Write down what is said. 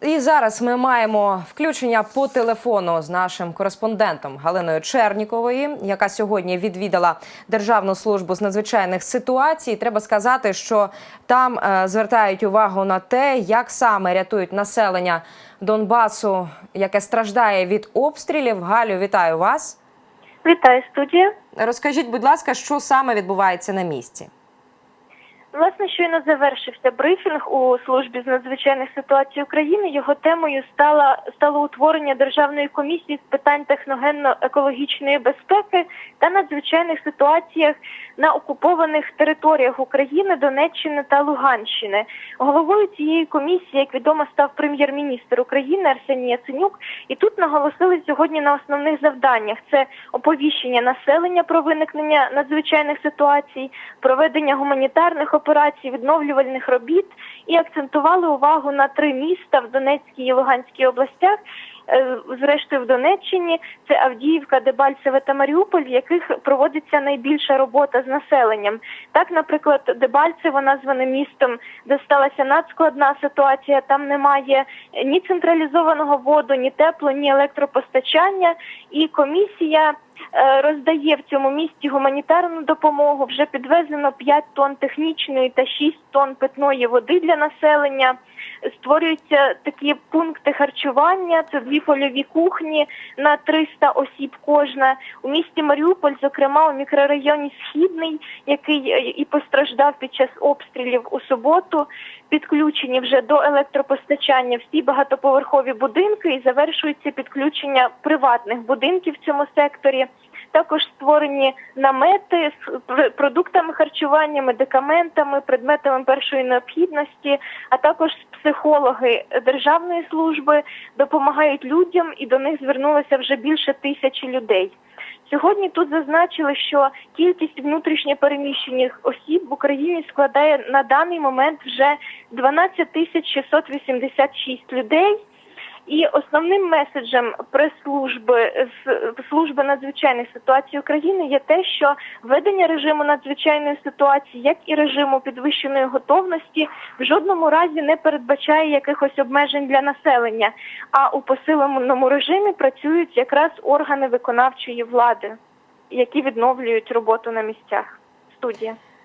І зараз ми маємо включення по телефону з нашим кореспондентом Галиною Черніковою, яка сьогодні відвідала Державну службу з надзвичайних ситуацій. Треба сказати, що там е, звертають увагу на те, як саме рятують населення Донбасу, яке страждає від обстрілів. Галю, вітаю вас. Вітаю студія. Розкажіть, будь ласка, що саме відбувається на місці? Власне, щойно завершився брифінг у службі з надзвичайних ситуацій України. Його темою стало, стало утворення державної комісії з питань техногенно-екологічної безпеки та надзвичайних ситуаціях на окупованих територіях України, Донеччини та Луганщини. Головою цієї комісії, як відомо, став прем'єр-міністр України Арсеній Яценюк. І тут наголосили сьогодні на основних завданнях: це оповіщення населення про виникнення надзвичайних ситуацій, проведення гуманітарних операцій, відновлювальних робіт і акцентували увагу на три міста в Донецькій і Луганській областях. е, Зрештою, в Донеччині це Авдіївка, Дебальцеве та Маріуполь, в яких проводиться найбільша робота з населенням. Так, наприклад, Дебальцево назване містом, де сталася надскладна ситуація. Там немає ні централізованого воду, ні тепло, ні електропостачання. І комісія роздає в цьому місті гуманітарну допомогу. Вже підвезено 5 тонн технічної та 6 тонн питної води для населення. Створюються такі пункти харчування. Це дві польові кухні на 300 осіб кожна. У місті Маріуполь, зокрема у мікрорайоні Східний, який е, і постраждав під час обстрілів у суботу. Підключені вже до електропостачання всі багатоповерхові будинки і завершується підключення приватних будинків в цьому секторі. Також створені намети з пр- продуктами харчування, медикаментами, предметами першої необхідності, а також психологи державної служби допомагають людям, і до них звернулося вже більше тисячі людей. Сьогодні тут зазначили, що кількість внутрішньопереміщених осіб в Україні складає на даний момент вже 12 тисяч 686 людей. І основним меседжем прес-служби з служби надзвичайних ситуацій України є те, що введення режиму надзвичайної ситуації, як і режиму підвищеної готовності, в жодному разі не передбачає якихось обмежень для населення. А у посиленому режимі працюють якраз органи виконавчої влади, які відновлюють роботу на місцях. Студія.